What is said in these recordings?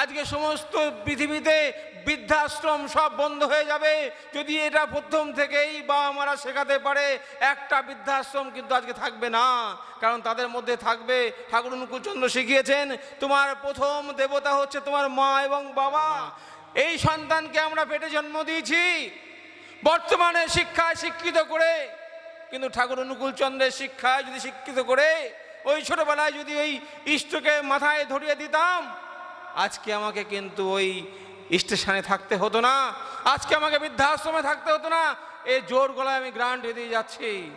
আজকে সমস্ত পৃথিবীতে বৃদ্ধাশ্রম সব বন্ধ হয়ে যাবে। যদি এটা প্রথম থেকেই বাবা মারা শেখাতে পারে, একটা বৃদ্ধাশ্রম কিন্তু আজকে থাকবে না। কারণ তাদের মধ্যে থাকবে ঠাকুর অনুকূলচন্দ্র শিখিয়েছেন, তোমার প্রথম দেবতা হচ্ছে তোমার মা এবং বাবা। এই সন্তানকে আমরা পেটে জন্ম দিয়েছি, বর্তমানে শিক্ষায় শিক্ষিত করে। কিন্তু ঠাকুর অনুকূল চন্দ্রের শিক্ষায় যদি শিক্ষিত করে, ওই ছোটবেলায় যদি ওই ইষ্টকে মাথায় ধরিয়ে দিতাম আজকে আমাকে কিন্তু ওই স্টেশনে থাকতে হতো না। আজকে আমাকে বৃদ্ধাশ্রমে থাকতে হতো না। এই জোর গলায় আমি গ্রান্ট দিয়ে যাচ্ছি।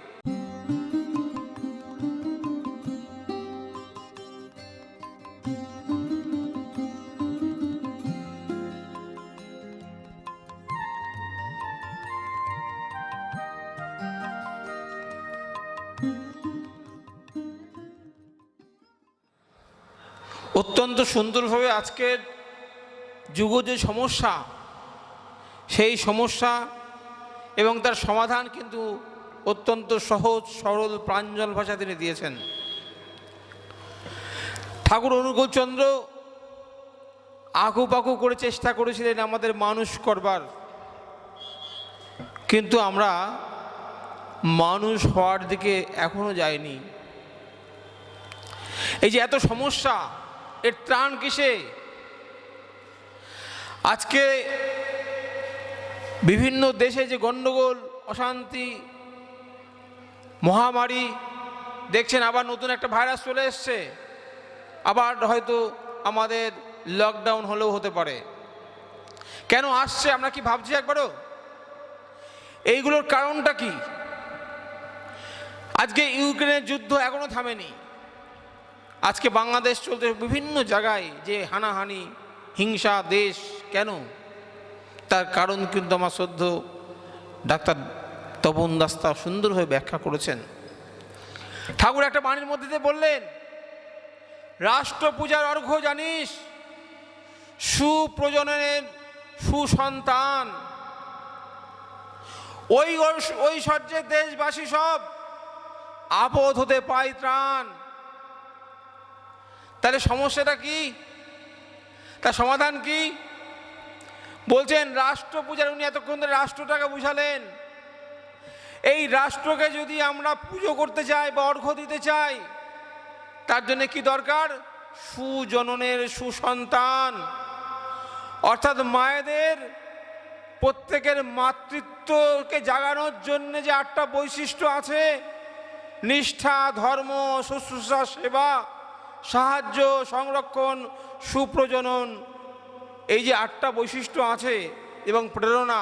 অত্যন্ত সুন্দরভাবে আজকের যুগ যে সমস্যা, সেই সমস্যা এবং তার সমাধান কিন্তু অত্যন্ত সহজ, সরল, প্রাঞ্জল ভাষা তিনি দিয়েছেন। ঠাকুর অনুকূলচন্দ্র আঁকু পাকু করে চেষ্টা করেছিলেন আমাদের মানুষ করবার। কিন্তু আমরা মানুষ হওয়ার দিকে এখনও যাইনি। এই যে এত সমস্যা এর ত্রাণ কিসে? আজকে বিভিন্ন দেশে যে গণ্ডগোল, অশান্তি, মহামারী, দেখছেন আবার নতুন একটা ভাইরাস চলে এসছে। আবার হয়তো আমাদের লকডাউন হলেও হতে পারে। কেন আসছে আমরা কি ভাবছি একবারও? এইগুলোর কারণটা কি? আজকে ইউক্রেনের যুদ্ধ এখনও থামেনি। আজকে বাংলাদেশ চলতে বিভিন্ন জায়গায় যে হানাহানি, হিংসা, দেশ, কেন? তার কারণ কিন্তু আমার শ্রদ্ধ ডাক্তার তপন দাস্তা সুন্দরভাবে ব্যাখ্যা করেছেন। ঠাকুর একটা বাণীর মধ্যে দিয়ে বললেন, রাষ্ট্র পূজার অর্ঘ্য জানিস, সুপ্রজননের সুসন্তান। ওই ঐশ্বর্যের দেশবাসী সব আপদ হতে পায় ত্রাণ। তাহলে সমস্যাটা কি? তার সমাধান কি? বলছেন রাষ্ট্র পূজার উনি এতক্ষণ ধরে রাষ্ট্রটাকে বুঝালেন। এই রাষ্ট্রকে যদি আমরা পুজো করতে চাই বা অর্ঘ্য দিতে চাই, তার জন্য কি দরকার? সুজননের সুসন্তান। অর্থাৎ মায়েদের প্রত্যেকের মাতৃত্বকে জাগানোর জন্য যে আটটা বৈশিষ্ট্য আছে, নিষ্ঠা, ধর্ম, শুশ্রূষা, সেবা সাহায্য, সংরক্ষণ, সুপ্রজনন, এই যে আটটা বৈশিষ্ট্য আছে এবং প্রেরণা,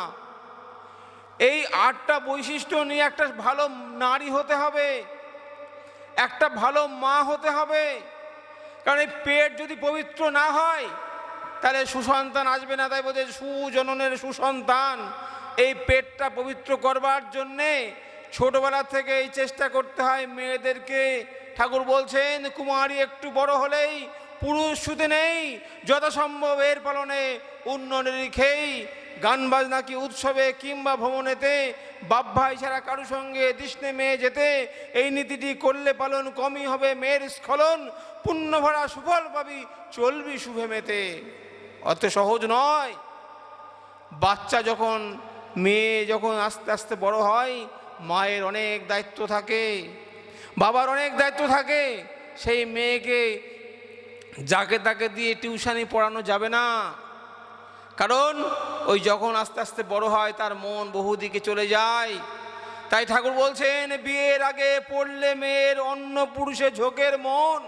এই আটটা বৈশিষ্ট্য নিয়ে একটা ভালো নারী হতে হবে, একটা ভালো মা হতে হবে। কারণ এই পেট যদি পবিত্র না হয়, তাহলে সুসন্তান আসবে না। তাই বলছে সুজননের সুসন্তান, এই পেটটা পবিত্র করবার জন্যে ছোটবেলা থেকে এই চেষ্টা করতে হয় মেয়েদেরকে ঠাকুর বলছেন, কুমারী একটু বড় হলেই পুরুষ শুতে নেই, যথাসম্ভব এর পালনে উন্নয়ন রেখেই গান বাজনা কি উৎসবে কিংবা ভ্রমণেতে বাপ ভাই ছাড়া কারু সঙ্গে তৃষ্ণে মেয়ে যেতে, এই নীতিটি করলে পালন কমই হবে, মেয়ের স্খলন পুণ্য ভরা সুফল পাবি, চলবি শুভে মেতে। অত সহজ নয়। বাচ্চা যখন, মেয়ে যখন আস্তে আস্তে বড় হয়, মায়ের অনেক দায়িত্ব থাকে। বাবার অনেক দায়িত্ব থাকে, সেই মেয়েকে যাকে তাকে দিয়ে টিউশনি পড়ানো যাবে না। কারণ ওই যখন আস্তে আস্তে বড় হয়, তার মন বহুদিকে চলে যায়। তাই ঠাকুর বলছেন, বিয়ের আগে পড়লে মেয়ের অন্য পুরুষে ঝোঁকের মন।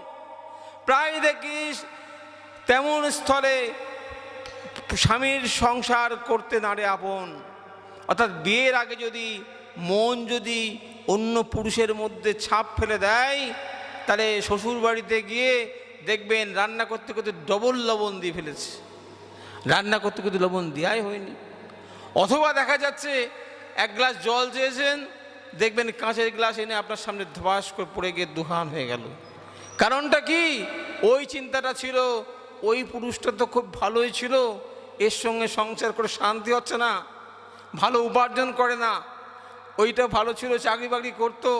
প্রায় দেখিস, তেমন স্থলে স্বামীর সংসার করতে নারে আপন। অর্থাৎ বিয়ের আগে যদি মন যদি অন্য পুরুষের মধ্যে ছাপ ফেলে দেয়, তাহলে শ্বশুর বাড়িতে গিয়ে দেখবেন রান্না করতে করতে ডবল লবণ দিয়ে ফেলেছে। রান্না করতে করতে লবণ দেওয়াই হয়নি। অথবা দেখা যাচ্ছে এক গ্লাস জল চেয়েছেন, দেখবেন কাঁচের গ্লাস এনে আপনার সামনে ধবাস করে পড়ে গিয়ে দুহান হয়ে গেল। কারণটা কি? ওই চিন্তাটা ছিল, ওই পুরুষটা তো খুব ভালোই ছিল, এর সঙ্গে সংসার করে শান্তি হচ্ছে না, ভালো উপার্জন করে না। ওইটা ভালো ছিল, চাকরি বাকরি করতো,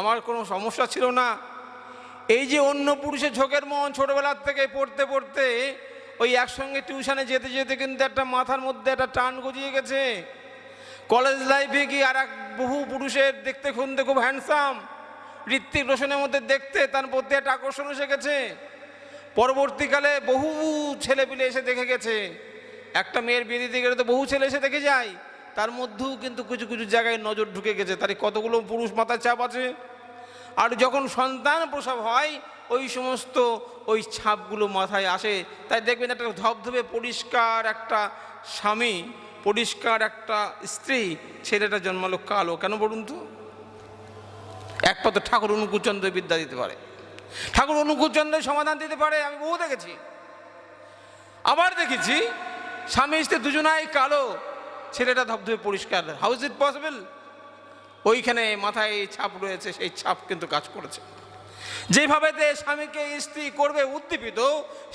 আমার কোনো সমস্যা ছিল না। এই যে অন্য পুরুষের ঝোঁকের মন ছোটোবেলার থেকে পড়তে পড়তে, ওই একসঙ্গে টিউশনে যেতে যেতে কিন্তু একটা মাথার মধ্যে একটা টান গজিয়ে গেছে। কলেজ লাইফে কি আর এক বহু পুরুষের দেখতে খুনতে খুব হ্যান্ডসাম ঋত্বিক রোশনের মধ্যে দেখতে তার প্রতি একটা আকর্ষণ এসে গেছে। পরবর্তীকালে বহু ছেলেপিলে এসে দেখে গেছে। একটা মেয়ের বিয়ে দিতে গেলে তো বহু ছেলে এসে দেখে যায়। তার মধ্যেও কিন্তু কিছু কিছু জায়গায় নজর ঢুকে গেছে। তার কতগুলো পুরুষ মাথার চাপ আছে? আর যখন সন্তান প্রসব হয়, ওই সমস্ত ওই ছাপগুলো মাথায় আসে। তাই দেখবেন একটা ধবধবে পরিষ্কার একটা স্বামী, পরিষ্কার একটা স্ত্রী, ছেলেটা জন্মালো কালো। কেন বলুন তো? একমাত্র ঠাকুর অনুকূলচন্দ্র বিদ্যা দিতে পারে। ঠাকুর অনুকূলচন্দ্র সমাধান দিতে পারে, আমি বহু দেখেছি। আবার দেখেছি, স্বামী স্ত্রী দুজনাই কালো। ছেলেটা ধবধবে পরিষ্কার হাউ ইজ ইট পসিবল ওইখানে মাথায় ছাপ রয়েছে, সেই ছাপ কিন্তু কাজ করেছে। যেভাবে স্বামীকে স্ত্রী করবে উদ্দীপিত,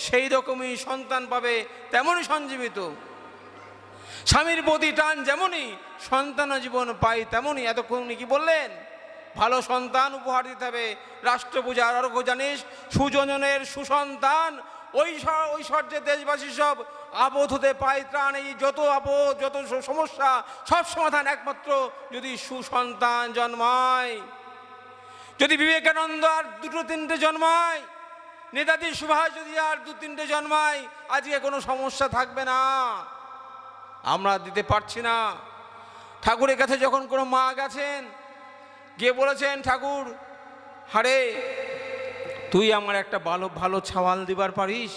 সেই রকমই সন্তান পাবে, তেমনই সঞ্জীবিত। স্বামীর প্রতি টান যেমনই, সন্তান জীবন পাই তেমনই। এতক্ষণ উনি কি বললেন? ভালো সন্তান উপহার দিতে হবে। রাষ্ট্র পূজার অর্ঘ জানিস, সুজনের সুসন্তান ওই স- ঐশ্বর্যে দেশবাসী সব আবোধ হতে পায় ত্রাণ এই যত আবোধ যত সমস্যা, সব সমাধান একমাত্র যদি সুসন্তান জন্মায়। যদি বিবেকানন্দ আর দুটো তিনটে জন্মায়, নেতাজি সুভাষ যদি আর দু তিনটে জন্মায়, আজকে কোনো সমস্যা থাকবে না। আমরা দিতে পারছি না। ঠাকুরের কাছে যখন কোনো মা গেছেন, গিয়ে বলেছেন, ঠাকুর হারে তুই আমার একটা ভালো ভালো ছাওয়াল দিবার পারিস?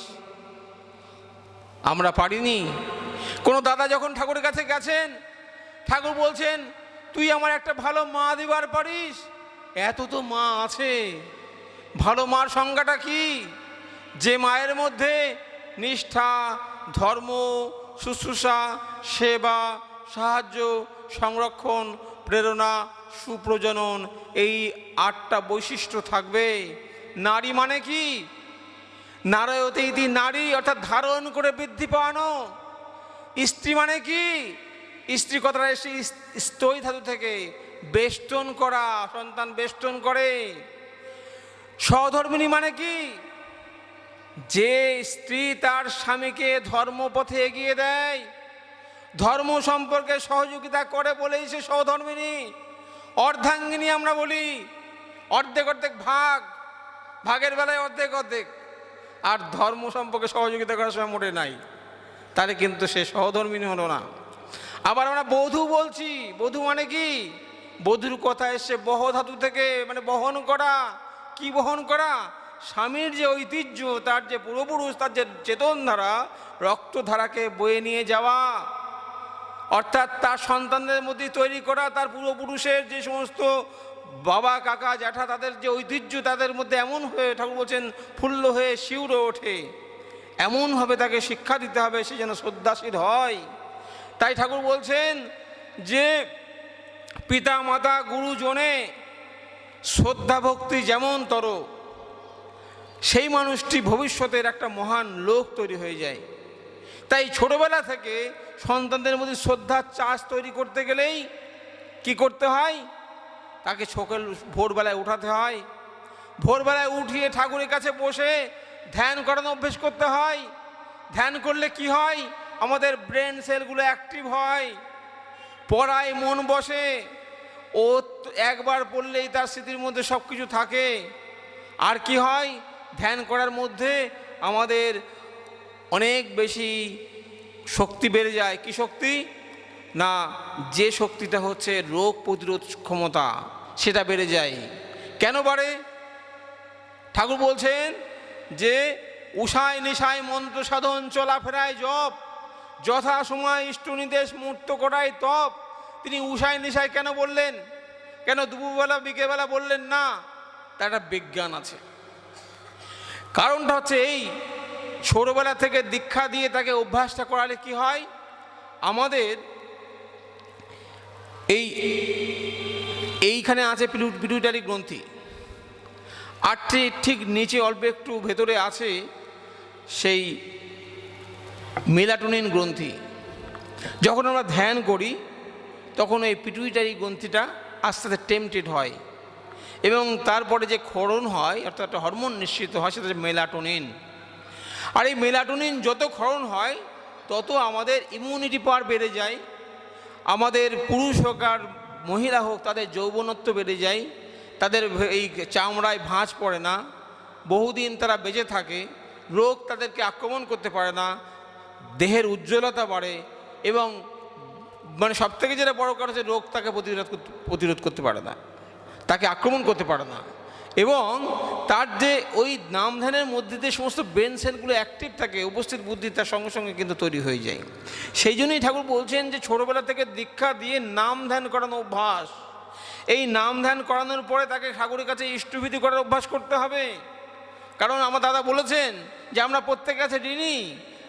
আমরা পারিনি। কোনো দাদা যখন ঠাকুরের কাছে গেছেন, ঠাকুর বলছেন, তুই আমার একটা ভালো মা দিবার পারিস? এত তো মা আছে। ভালো মার সংজ্ঞাটা কি? যে মায়ের মধ্যে নিষ্ঠা, ধর্ম, শুশ্রূষা, সেবা, সাহায্য, সংরক্ষণ, প্রেরণা, সুপ্রজনন, এই আটটা বৈশিষ্ট্য থাকবে। নারী মানে কি? নারায়তে ইতি নারী, অর্থাৎ ধারণ করে বৃদ্ধি পাওয়ানো। স্ত্রী মানে কি? স্ত্রী কথাটা এসে স্তৈ ধাতু থেকে বেষ্টন করা, সন্তান বেষ্টন করে। সহধর্মিনী মানে কি? যে স্ত্রী তার স্বামীকে ধর্মপথে এগিয়ে দেয়, ধর্ম সম্পর্কে সহযোগিতা করে বলেই সে সহধর্মিনী অর্ধাঙ্গিনী আমরা বলি, অর্ধেক অর্ধেক ভাগ। ভাগের বেলায় অর্ধেক অর্ধেক। আর ধর্ম সম্পর্কে সহযোগিতা করার সময় মোটে নাই। তাহলে কিন্তু সে সহধর্মিনী হলো না। আবার আমরা বধূ বলছি। বধূ মানে কি? বধূর কথা এসে বহ ধাতু থেকে মানে বহন করা। কি বহন করা? স্বামীর যে ঐতিহ্য, তার যে পূর্বপুরুষ, তার যে চেতনধারা, রক্তধারাকে বয়ে নিয়ে যাওয়া। অর্থাৎ তার সন্তানদের মধ্যে তৈরি করা, তার পূর্বপুরুষের যে সমস্ত বাবা, কাকা, জ্যাঠা, তাদের যে ঐতিহ্য তাদের মধ্যে এমন হয়ে, ঠাকুর বলছেন, ফুল্ল হয়ে শিউরে ওঠে। এমনভাবে তাকে শিক্ষা দিতে হবে, সে যেন শ্রদ্ধাশীল হয়। তাই ঠাকুর বলছেন যে, পিতা, মাতা, গুরুজনে শ্রদ্ধা ভক্তি যেমন তর, সেই মানুষটি ভবিষ্যতের একটা মহান লোক তৈরি হয়ে যায়। তাই ছোটবেলা থেকে সন্তানদের মধ্যে শ্রদ্ধার চাষ তৈরি করতে গেলেই কি করতে হয়? তাকে সকাল ভোরবেলায় উঠাতে হয়। ভোরবেলায় উঠিয়ে ঠাকুরের কাছে বসে ধ্যান করানো অভ্যেস করতে হয়। ধ্যান করলে কি হয়? আমাদের ব্রেন সেলগুলো অ্যাক্টিভ হয়। পড়ায় মন বসে। ও একবার পড়লেই তার স্মৃতির মধ্যে সব কিছু থাকে। আর কি হয়? ধ্যান করার মধ্যে আমাদের অনেক বেশি শক্তি বেড়ে যায়। কি শক্তি? না, যে শক্তিটা হচ্ছে রোগ প্রতিরোধ ক্ষমতা, সেটা বেড়ে যায়। কেন বাড়ে? ঠাকুর বলছেন যে, উষায় নিশায় মন্ত্র সাধন চলাফেরায় জপ, যথা সময় ইষ্ট নির্দেশ, মূর্ত করায় তপ। তিনি উষায় নিশায় কেন বললেন? কেন দুপুরবেলা, বিকেলবেলা বললেন না? তার একটা বিজ্ঞান আছে। কারণটা হচ্ছে এই, ছোটবেলা থেকে দীক্ষা দিয়ে তাকে অভ্যাসটা করালে কি হয়? আমাদের এই, এইখানে আছে পিটুইটারি গ্রন্থি। আর ঠিক- নিচে অল্প একটু ভেতরে আছে সেই মেলাটোনিন গ্রন্থি। যখন আমরা ধ্যান করি, তখন এই পিটুইটারি গ্রন্থিটা আস্তে আস্তে টেমটেড হয়। এবং তারপরে যে ক্ষরণ হয়, অর্থাৎ একটা হরমোন নিশ্চিত হয়, সেটা হচ্ছে মেলাটোনিন। আর এই মেলাটোনিন যত ক্ষরণ হয়, তত আমাদের ইমিউনিটি পাওয়ার বেড়ে যায়। আমাদের পুরুষ হোক আর মহিলা হোক, তাদের যৌবনত্ব বেড়ে যায়, তাদের এই চামড়ায় ভাঁজ পড়ে না, বহুদিন তারা বেঁচে থাকে, রোগ তাদেরকে আক্রমণ করতে পারে না, দেহের উজ্জ্বলতা বাড়ে এবং মানে সব থেকে যেটা বড় কারণ হচ্ছে রোগ তাকে প্রতিরোধ প্রতিরোধ করতে পারে না, তাকে আক্রমণ করতে পারে না। এবং তার যে ওই নামধানের মধ্যে যে সমস্ত ব্রেন সেলগুলো অ্যাক্টিভ থাকে, উপস্থিত বুদ্ধি তার সঙ্গে সঙ্গে কিন্তু তৈরি হয়ে যায়। সেই জন্যই ঠাকুর বলছেন যে ছোটোবেলা থেকে দীক্ষা দিয়ে নাম ধ্যান করানো অভ্যাস। এই নাম ধ্যান করানোর পরে তাকে ঠাকুরের কাছে ইষ্টভীতি করার অভ্যাস করতে হবে। কারণ আমার দাদা বলেছেন যে আমরা প্রত্যেকের কাছে ঋণী,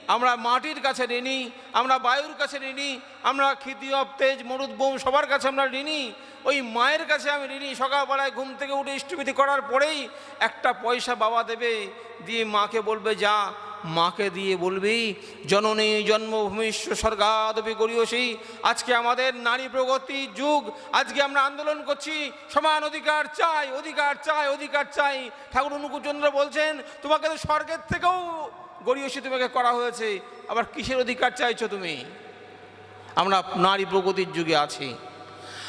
আমরা মাটির কাছে ঋণী, আমরা বায়ুর কাছে ঋণী, আমরা ক্ষিতি তেজ, মরুদ বোম সবার কাছে আমরা ঋণী। ওই মায়ের কাছে আমি ঋণী, সকালবেলায় ঘুম থেকে উঠে ইষ্টবিধি করার পরেই একটা পয়সা বাবা দেবে। দিয়ে মাকে বলবে, যা। মাকে দিয়ে বলবি, জননী জন্মভূমিষ্ব স্বর্গাদপি গরিয়সী আজকে আমাদের নারী প্রগতি যুগ। আজকে আমরা আন্দোলন করছি। সমান অধিকার চাই অধিকার চাই অধিকার চাই। ঠাকুর অনুকূলচন্দ্র বলছেন, তোমাকে তো স্বর্গের থেকেও গরিয়সী তোমাকে করা হয়েছে। আবার কিসের অধিকার চাইছো তুমি? আমরা নারী প্রগতির যুগে আছি।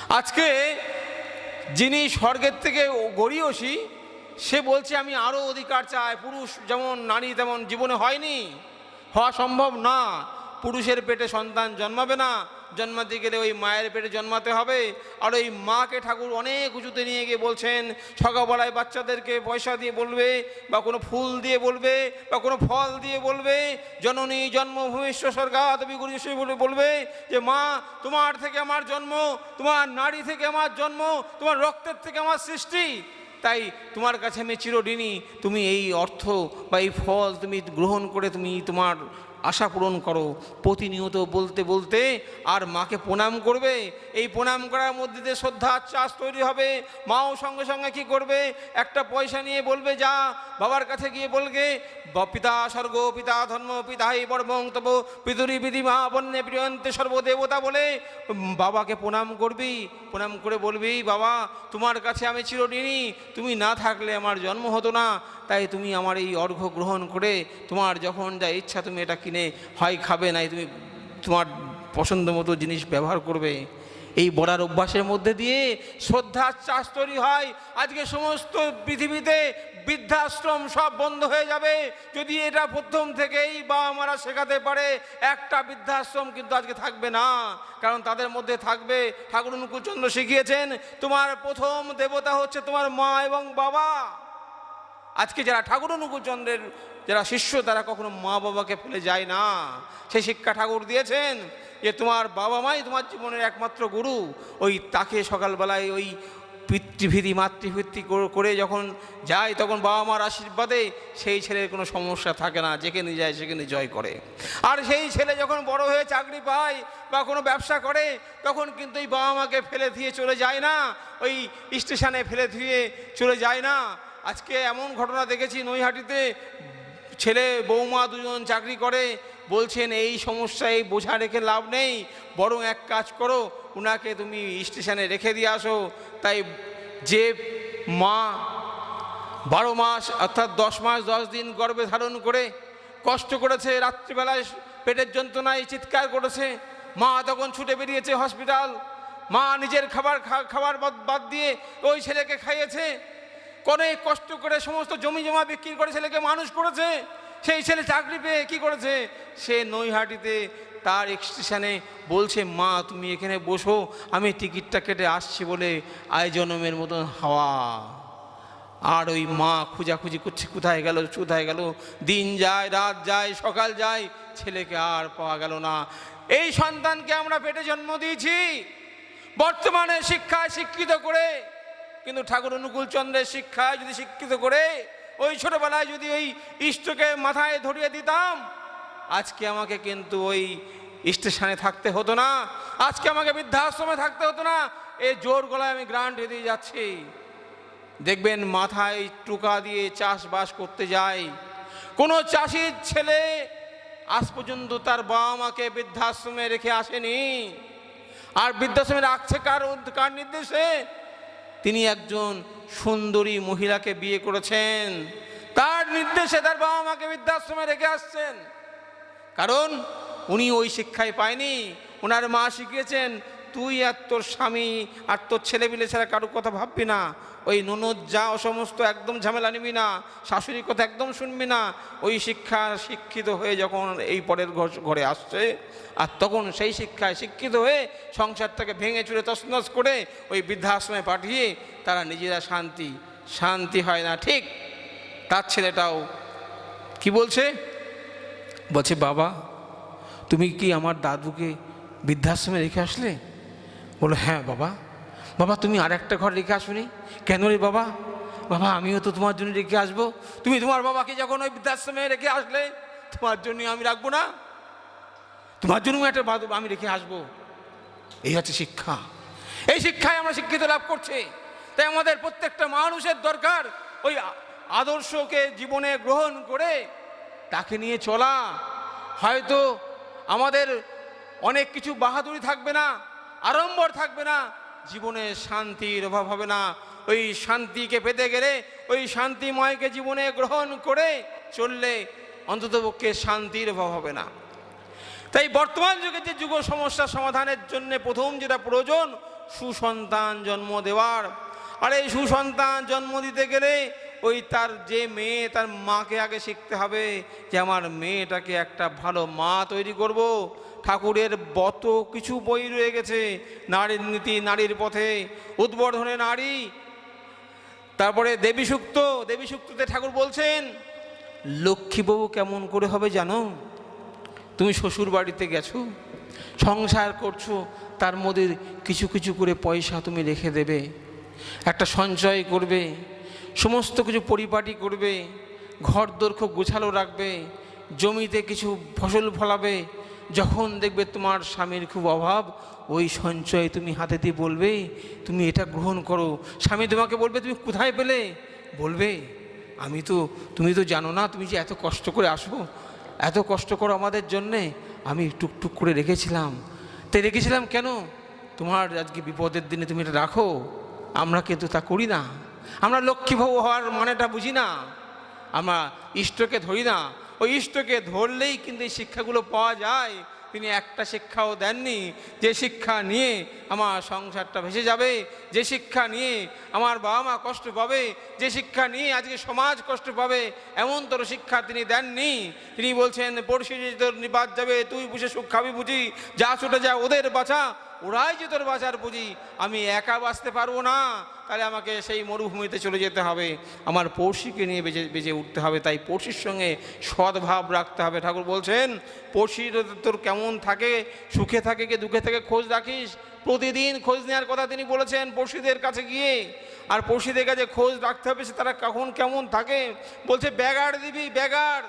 আজকে যিনি স্বর্গের থেকে গড়িয়সী সে বলছে, আমি আরও অধিকার চাই। পুরুষ যেমন নারী তেমন জীবনে হয়নি, হওয়া সম্ভব না। পুরুষের পেটে সন্তান জন্মাবে না। জন্মাতে গেলে ওই মায়ের পেটে জন্মাতে হবে। আর ওই মাকে ঠাকুর অনেক উঁচুতে নিয়ে গিয়ে বলছেন, সকালবেলায় বাচ্চাদেরকে পয়সা দিয়ে বলবে, বা কোনো ফুল দিয়ে বলবে, বা কোনো ফল দিয়ে বলবে, জননী জন্মভূমিষ্ঠ স্বর্গাত বিগুরুষী বলে বলবে যে, মা, তোমার থেকে আমার জন্ম, তোমার নারী থেকে আমার জন্ম, তোমার রক্তের থেকে আমার সৃষ্টি। তাই তোমার কাছে আমি চিরঋণী। তুমি এই অর্থ বা এই ফল তুমি গ্রহণ করে তুমি তোমার আশা পূরণ করো। প্রতিনিয়ত বলতে বলতে আর মাকে প্রণাম করবে। এই প্রণাম করার মধ্যে দিয়ে শ্রদ্ধা চাষ তৈরি হবে। মাও সঙ্গে সঙ্গে কি করবে? একটা পয়সা নিয়ে বলবে, যা। বাবার কাছে গিয়ে বলবে পিতা স্বর্গ, পিতা ধর্ম, পিতাই বর্মং তব পিতুরি বিধি মা বন্যে প্রিয়ন্তে সর্বদেবতা বলে বাবাকে প্রণাম করবি। প্রণাম করে বলবি, বাবা, তোমার কাছে আমি চিরঋণী। তুমি না থাকলে আমার জন্ম হতো না। তাই তুমি আমার এই অর্ঘ্য গ্রহণ করে তোমার যখন যা ইচ্ছা তুমি এটা কিনে হয় খাবে নাই, তুমি তোমার পছন্দ মতো জিনিস ব্যবহার করবে। এই বড়ার অভ্যাসের মধ্যে দিয়ে শ্রদ্ধার চাষ তৈরি হয়। আজকে সমস্ত পৃথিবীতে বৃদ্ধাশ্রম সব বন্ধ হয়ে যাবে। যদি এটা প্রথম থেকেই বাবা মারা শেখাতে পারে, একটা বৃদ্ধাশ্রম কিন্তু আজকে থাকবে না। কারণ তাদের মধ্যে থাকবে ঠাকুর অনুকূলচন্দ্র শিখিয়েছেন, তোমার প্রথম দেবতা হচ্ছে তোমার মা এবং বাবা। আজকে যারা ঠাকুর অনুকূলচন্দ্রের যারা শিষ্য, তারা কখনো মা বাবাকে ফেলে যায় না। সেই শিক্ষা ঠাকুর দিয়েছেন যে তোমার বাবা মাই তোমার জীবনের একমাত্র গুরু। ওই তাকে সকালবেলায় ওই পিতৃভীতি মাতৃভিত্তি করে যখন যায়, তখন বাবা মার আশীর্বাদে সেই ছেলের কোনো সমস্যা থাকে না, যেখানে যায় সেখানে জয় করে। আর সেই ছেলে যখন বড় হয়ে চাকরি পায় বা কোনো ব্যবসা করে, তখন কিন্তু এই বাবা মাকে ফেলে দিয়ে চলে যায় না, ওই স্টেশনে ফেলে দিয়ে চলে যায় না। আজকে এমন ঘটনা দেখেছি, নৈহাটিতে ছেলে বৌমা দুজন চাকরি করে, বলছেন, এই সমস্যায় বোঝা রেখে লাভ নেই, বরং এক কাজ করো ওনাকে তুমি স্টেশনে রেখে দিয়ে আসো। তাই যে মা বারো মাস, অর্থাৎ দশ মাস, দশ দিন গর্ভে ধারণ করে কষ্ট করেছে, রাত্রিবেলায় পেটের যন্ত্রণায় চিৎকার করেছে, মা তখন ছুটে বেরিয়েছে হসপিটাল, মা নিজের খাবার খাবার বাদ দিয়ে ওই ছেলেকে খাইয়েছে। অনেক কষ্ট করে সমস্ত জমি জমা বিক্রি করে ছেলেকে মানুষ করেছে, সেই ছেলে চাকরি পেয়ে কী করেছে? সে নৈহাটিতে তার স্টেশনে বলছে, মা, তুমি এখানে বসো, আমি টিকিটটা কেটে আসছি বলে আয়োজনমের মতন হাওয়া। আর ওই মা খুঁজাখুঁজি করছে, কোথায় গেল কোথায় গেল? দিন যায়, রাত যায়, সকাল যায়, ছেলেকে আর পাওয়া গেল না। এই সন্তানকে আমরা পেটে জন্ম দিয়েছি। বর্তমানে শিক্ষায় শিক্ষিত করে কিন্তু ঠাকুর অনুকূল চন্দ্রের শিক্ষায় যদি শিক্ষিত করে, ওই ছোটবেলায় যদি ওই ইষ্টকে মাথায় ধরিয়ে দিতাম, আজকে আমাকে কিন্তু ওই স্টেশনে থাকতে হতো না, আজকে আমাকে বৃদ্ধাশ্রমে থাকতে হতো না এই জোর গলায় আমি গ্রান্ট দিয়ে যাচ্ছি। দেখবেন মাথায় টুকা দিয়ে চাষবাস করতে যায় কোনো চাষির ছেলে আজ পর্যন্ত তার বাবা মাকে বৃদ্ধাশ্রমে রেখে আসেনি। আর বৃদ্ধাশ্রমে রাখছে কার কার নির্দেশে? তিনি একজন সুন্দরী মহিলাকে বিয়ে করেছেন। তার নির্দেশে তার বাবা মাকে বৃদ্ধাশ্রমে রেখে আসছেন। কারণ উনি ওই শিক্ষায় পায়নি। ওনার মা শিখিয়েছেন, তুই আর তোর স্বামী আর তোর ছেলেপিলে ছাড়া কারোর কথা ভাববি না। ওই ননদ যা সমস্ত একদম ঝামেলা নিবি না, শাশুড়ির কথা একদম শুনবি না, ওই শিক্ষা শিক্ষিত হয়ে যখন এই পরের ঘর- আসছে, আর তখন সেই শিক্ষায় শিক্ষিত হয়ে সংসারটাকে ভেঙে চুরে তছনছ করে ওই বৃদ্ধাশ্রমে পাঠিয়ে তারা নিজেরা শান্তি শান্তি হয় না, ঠিক তার ছেলেটাও কি বলছে? বলছে, বাবা, তুমি কি আমার দাদুকে বৃদ্ধাশ্রমে রেখে আসলে? বলো হ্যাঁ বাবা। বাবা, তুমি আর একটা ঘর রেখে আসবে কেন রে বাবা? বাবা, আমিও তো তোমার জন্য রেখে আসব। তুমি তোমার বাবাকে যখন ওই বৃদ্ধাশ্রমে রেখে আসলে, তোমার জন্য আমি রাখব না? তোমার জন্য একটা বাদ- আমি রেখে আসব। এই হচ্ছে শিক্ষা। এই শিক্ষায় আমরা শিক্ষিত লাভ করছি। তাই আমাদের প্রত্যেকটা মানুষের দরকার ওই আদর্শকে জীবনে গ্রহণ করে তাকে নিয়ে চলা। হয়তো আমাদের অনেক কিছু বাহাদুরি থাকবে না, আড়ম্বর থাকবে না জীবনে শান্তির অভাব হবে না। ওই শান্তিকে পেতে গেলে, ওই শান্তিময়কে জীবনে গ্রহণ করে চললে অন্ততপক্ষে শান্তির অভাব হবে না। তাই বর্তমান যুগে যে যুগ সমস্যা সমাধানের জন্য প্রথম যেটা প্রয়োজন, সুসন্তান জন্ম দেওয়ার। আর এই সুসন্তান জন্ম দিতে গেলে ওই তার যে মেয়ে, তার মাকে আগে শিখতে হবে যে, আমার মেয়েটাকে একটা ভালো মা তৈরি করব। ঠাকুরের বত কিছু বই রয়ে গেছে নারীর নীতি, নারীর পথে, উদ্বোধনে নারী। তারপরে দেবী সুক্ত, দেবী সুক্ততে ঠাকুর বলছেন, লক্ষ্মীবাবু, কেমন করে হবে জানো? তুমি শ্বশুর বাড়িতে গেছো, সংসার করছ, তার মধ্যে কিছু কিছু করে পয়সা তুমি রেখে দেবে, একটা সঞ্চয় করবে, সমস্ত কিছু পরিপাটি করবে ঘর দোর খুব গোছালো রাখবে, জমিতে কিছু ফসল ফলাবে যখন দেখবে তোমার স্বামীর খুব অভাব, ওই সঞ্চয় তুমি হাতে দিয়ে বলবে, তুমি এটা গ্রহণ করো। স্বামী তোমাকে বলবে, তুমি কোথায় পেলে? বলবে, আমি তো, তুমি তো জানো না, তুমি যে এত কষ্ট করে আসব, এত কষ্ট করো আমাদের জন্যে, আমি টুকটুক করে রেখেছিলাম। তাই রেখেছিলাম কেন? তোমার আজকে বিপদের দিনে তুমি এটা রাখো, আমরা কিন্তু তা করি না। আমরা লক্ষ্মীভাব হওয়ার মানেটা বুঝি না। আমরা ইষ্টকে ধরি না। ওই ইষ্টকে ধরলেই কিন্তু এই শিক্ষাগুলো পাওয়া যায়। তিনি একটা শিক্ষাও দেননি। যে শিক্ষা নিয়ে আমার সংসারটা ভেসে যাবে, যে শিক্ষা নিয়ে আমার বাবা মা কষ্ট পাবে, যে শিক্ষা নিয়ে আজকে সমাজ কষ্ট পাবে, এমন তোর শিক্ষা তিনি দেননি। তিনি বলছেন পড়শি তোর নিবাদ যাবে, তুই বুঝে সুখ খাবি বুঝি, যা ছুটে যা, ওদের বাঁচা ওরাই যে তোর বাঁচার বুঝি আমি একা বাঁচতে পারব না। তাহলে আমাকে সেই মরুভূমিতে চলে যেতে হবে। আমার পড়শিকে নিয়ে বেঁচে বেঁচে উঠতে হবে। তাই পড়শির সঙ্গে সদ্ভাব রাখতে হবে। ঠাকুর বলছেন পড়শির তোর কেমন থাকে? সুখে থাকে কি দুঃখে থাকে খোঁজ রাখিস। প্রতিদিন খোঁজ নেওয়ার কথা তিনি বলেছেন পড়শিদের কাছে গিয়ে। আর পড়শিদের কাছে খোঁজ রাখতে হবে সে তারা কখন কেমন থাকে। বলছে ব্যাগার দিবি ব্যাগার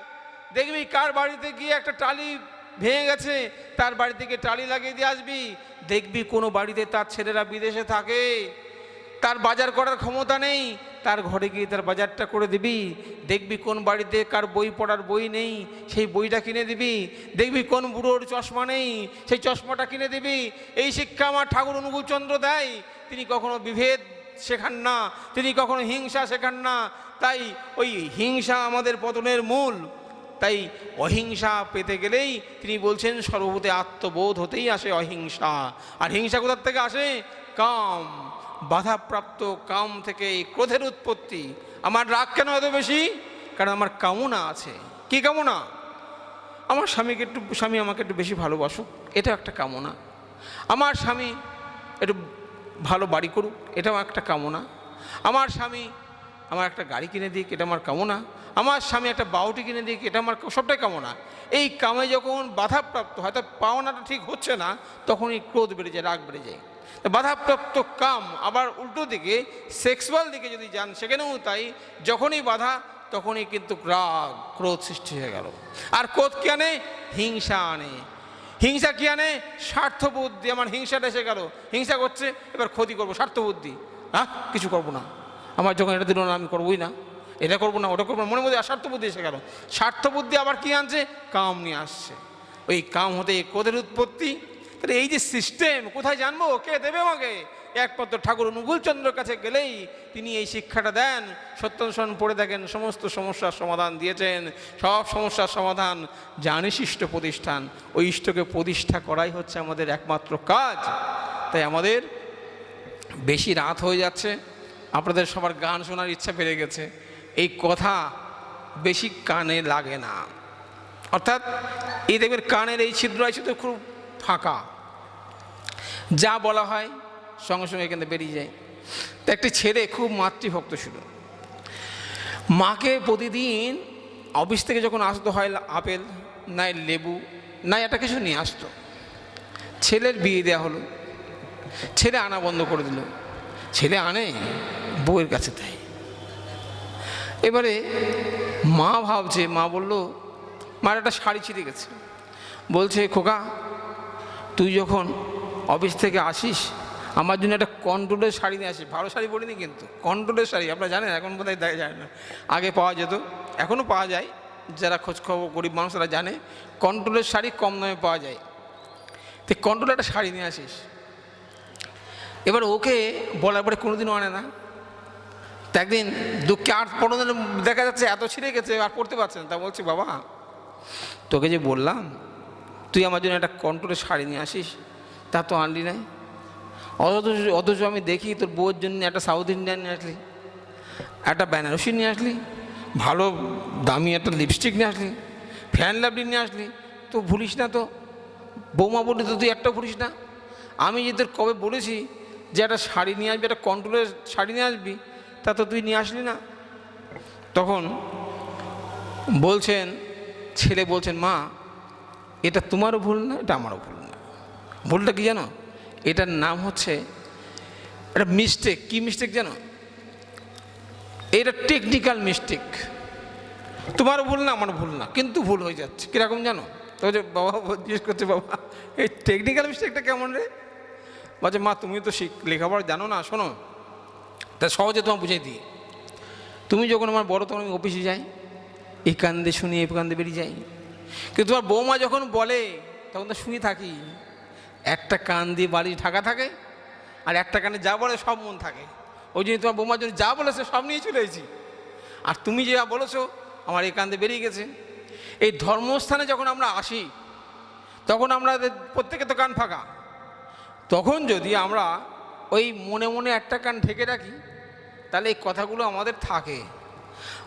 দেখবি কার বাড়িতে গিয়ে একটা টালি ভেঙে গেছে, তার বাড়ি থেকে টালি লাগিয়ে দিয়ে আসবি। দেখবি কোনো বাড়িতে তার ছেলেরা বিদেশে থাকে। তার বাজার করার ক্ষমতা নেই, তার ঘরে গিয়ে তার বাজারটা করে দিবি। দেখবি কোন বাড়িতে কার বই পড়ার বই নেই, সেই বইটা কিনে দিবি। দেখবি কোন বুড়োর চশমা নেই, সেই চশমাটা কিনে দিবি। এই শিক্ষা আমার ঠাকুর অনুকূলচন্দ্র দেয়, তিনি কখনো বিভেদ শেখান না, তিনি কখনো হিংসা শেখান না। তাই ওই হিংসা আমাদের পতনের মূল। তাই অহিংসা পেতে গেলেই তিনি বলছেন, সর্বভূতে আত্মবোধ হতেই আসে অহিংসা। আর হিংসা কোথার থেকে আসে? কাম। বাধাপ্রাপ্ত কাম থেকে এই ক্রোধের উৎপত্তি। আমার রাগ কেন এত বেশি? কারণ আমার কামনা আছে। কি কামনা? আমার স্বামীকে একটু, স্বামী আমাকে একটু বেশি ভালোবাসুক এটা একটা কামনা। আমার স্বামী একটু ভালো বাড়ি করুক, এটাও একটা কামনা। আমার স্বামী আমার একটা গাড়ি কিনে দিক, এটা আমার কামনা। আমার স্বামী একটা বাউটি কিনে দিক এটা আমার সবটাই কামনা। এই কামে যখন বাধাপ্রাপ্ত হয়তো পাওনাটা ঠিক হচ্ছে না, তখনই ক্রোধ বেড়ে যায়, রাগ বেড়ে যায়। বাধাপ্রাপ্ত কাম, আবার উল্টো দিকে সেক্সুয়াল দিকে যদি যান, সেখানেও তাই, যখনই বাধা, তখনই কিন্তু রাগ, ক্রোধ সৃষ্টি হয়ে গেল। আর ক্রোধ কি আনে? হিংসা আনে। হিংসা কি আনে? স্বার্থ বুদ্ধি। আমার হিংসাটা এসে গেল। হিংসা করছে, এবার ক্ষতি করব, স্বার্থ বুদ্ধি। হ্যাঁ কিছু করব না। আমার যখন এটা দিল না, আমি করবোই না। এটা করব না, ওটা করব না। মনের মধ্যে স্বার্থ বুদ্ধি এসে গেল। স্বার্থ বুদ্ধি আবার কি আনছে? কাম নিয়ে আসছে। ওই কাম হতে কোদের উৎপত্তি? তাহলে এই যে সিস্টেম কোথায় জানব? কে দেবে আমাকে? একমাত্র ঠাকুর অনুকূলচন্দ্রের কাছে গেলেই তিনি এই শিক্ষাটা দেন। সত্যানুসরণ পড়ে দেখেন, সমস্ত সমস্যার সমাধান দিয়েছেন। সব সমস্যার সমাধান জানিস ইষ্ট প্রতিষ্ঠান। ওই ইষ্টকে প্রতিষ্ঠা করাই হচ্ছে আমাদের একমাত্র কাজ। তাই আমাদের বেশি রাত হয়ে যাচ্ছে। আপনাদের সবার গান শোনার ইচ্ছা বেড়ে গেছে। কথা বেশি কানে লাগে না। অর্থাৎ এই দেখবেন কানের এই ছিদ্র আছে তো খুব ফাঁকা। যা বলা হয় সঙ্গে সঙ্গে এখানে বেরিয়ে যায়। তো একটি ছেলে খুব মাতৃভক্ত ছিল। মাকে প্রতিদিন অফিস থেকে যখন আসতো হয় আপেল নাই লেবু নাই একটা কিছু নিয়ে আসতো। ছেলের বিয়ে দেওয়া হলো। ছেলে আনা বন্ধ করে দিল। ছেলে আনে বউয়ের কাছে দেয়। এবারে মা ভাবছে, মা বলল, মার একটা শাড়ি ছিঁড়ে গেছে। বলছে, খোকা, তুই যখন অফিস থেকে আসিস, আমার জন্য একটা কন্ট্রোলের শাড়ি নিয়ে আসিস। ভালো শাড়ি পরিনি কিন্তু, কন্ট্রোলের শাড়ি, আপনারা জানেন, এখন বোধহয় দেখা যায় না। আগে পাওয়া যেত, এখনও পাওয়া যায়। যারা খোঁজখবর, গরিব মানুষ তারা জানে, কন্ট্রোলের শাড়ি কম দামে পাওয়া যায়। তো কন্ট্রোলের একটা শাড়ি নিয়ে আসিস। এবার ওকে বলার পরে কোনোদিনও আনে না। একদিন দুঃখে আর পড়ানো দেখা যাচ্ছে এত ছিঁড়ে গেছে আর পড়তে পারছে না। তা বলছি, বাবা, তোকে যে বললাম, তুই আমার জন্য একটা কন্ট্রোলের শাড়ি নিয়ে আসিস, তা তো আনলি নাই। অথচ অথচ আমি দেখি তোর বউয়ের জন্য একটা সাউথ ইন্ডিয়ান নিয়ে আসলি, একটা বেনারসি নিয়ে আসলি, ভালো দামি একটা লিপস্টিক নিয়ে আসলি ফ্যান লাভলি নিয়ে আসলি। তো ভুলিস না তো, বৌমা বলি তো তুই একটা ভুলিস না। আমি যে তোর কবে বলেছি যে একটা শাড়ি নিয়ে আসবি, একটা কন্ট্রোলের শাড়ি নিয়ে আসবি তা তো তুই নিয়ে আসলি না। তখন বলছেন, ছেলে বলছেন, মা, এটা তোমারও ভুল না, এটা আমারও ভুল না। ভুলটা কি জানো? এটার নাম হচ্ছে এটা মিস্টেক কি মিস্টেক জানো? এটা টেকনিক্যাল মিস্টেক তোমারও ভুল না, আমারও ভুল না, কিন্তু ভুল হয়ে যাচ্ছে। কীরকম জানো? তো যে বাবা জিজ্ঞেস করছে, বাবা, এই টেকনিক্যাল মিস্টেকটা কেমন রে? বলছে, মা তুমি তো শিখ, লেখাপড়া জানো না, শোনো তা সহজে তোমার বুঝিয়ে দিই তুমি যখন আমার বড়, তখন আমি অফিসে যাই এই কান্দে শুনি এই কান্দে বেরিয়ে যাই। কিন্তু তোমার বৌমা যখন বলে, তখন তো শুনে থাকি, একটা কান দিয়ে বাড়ি ঢাকা থাকে, আর একটা কানে যা বলে সব মন থাকে। ওই জন্য তোমার বৌমার জন্য যা বলেছে সব নিয়ে চলে এসেছি। আর তুমি যা বলেছ, আমার এই কান্দে বেরিয়ে গেছে। এই ধর্মস্থানে যখন আমরা আসি, তখন আমরা প্রত্যেকে তো কান ফাঁকা। তখন যদি আমরা ওই মনে মনে একটা কান ঢেকে রাখি তাহলে এই কথাগুলো আমাদের থাকে।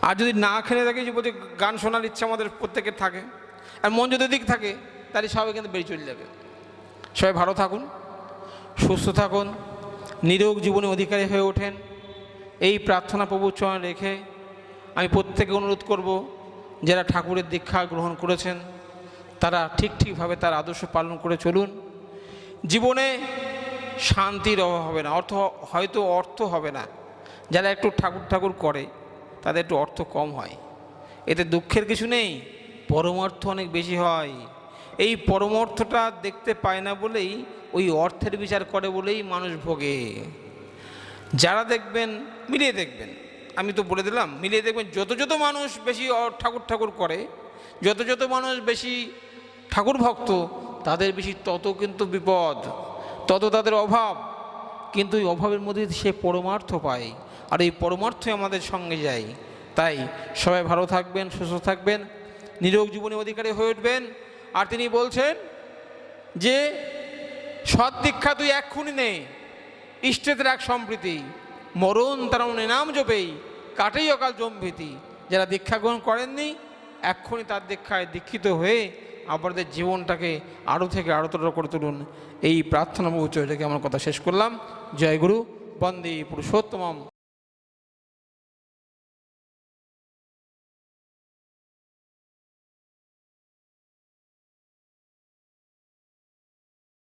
আর যদি না খেলে থাকে যে বলছে গান শোনার ইচ্ছা আমাদের প্রত্যেকের থাকে, আর মন যদি দিক থাকে, তাহলে সবাই কিন্তু বেরিয়ে চলে যাবে। সবাই ভালো থাকুন, সুস্থ থাকুন, নিরোগ জীবনে অধিকারী হয়ে ওঠেন। এই প্রার্থনা প্রভুর চরণে রেখে আমি প্রত্যেকে অনুরোধ করব, যারা ঠাকুরের দীক্ষা গ্রহণ করেছেন, তারা ঠিক ঠিকভাবে তার আদর্শ পালন করে চলুন। জীবনে শান্তির অভাব হবে না, অর্থ, হয়তো অর্থ হবে না। যারা একটু ঠাকুর ঠাকুর করে, তাদের একটু অর্থ কম হয়। এতে দুঃখের কিছু নেই পরমার্থ অনেক বেশি হয়। এই পরমার্থটা দেখতে পায় না বলেই, ওই অর্থের বিচার করে বলেই মানুষ ভোগে। যারা দেখবেন, মিলিয়ে দেখবেন। আমি তো বলে দিলাম, মিলিয়ে দেখবেন, যত যত মানুষ বেশি ঠাকুর ঠাকুর করে, যত যত মানুষ বেশি ঠাকুর ভক্ত, তাদের বেশি তত কিন্তু বিপদ, তত তাদের অভাব। কিন্তু ওই অভাবের মধ্যে সে পরমার্থ পায়। আর এই পরমার্থই আমাদের সঙ্গে যায়। তাই সবাই ভালো থাকবেন, সুস্থ থাকবেন, নিরোগ জীবনী অধিকারী হয়ে উঠবেন। আর তিনি বলছেন যে, সৎ দীক্ষা তুই এক্ষুনি নে ইষ্টেদের এক সম্প্রীতি, মরণ তারা নাম জপেই কাটেই অকাল জম্ভীতি। যারা দীক্ষা গ্রহণ করেননি, এক্ষুনি তার দীক্ষায় দীক্ষিত হয়ে আপনাদের জীবনটাকে আরও থেকে আরোতর করে তুলুন। এই প্রার্থনা বহু রেখে আমার কথা শেষ করলাম। জয় গুরু, বন্দে পুরুষোত্তমম।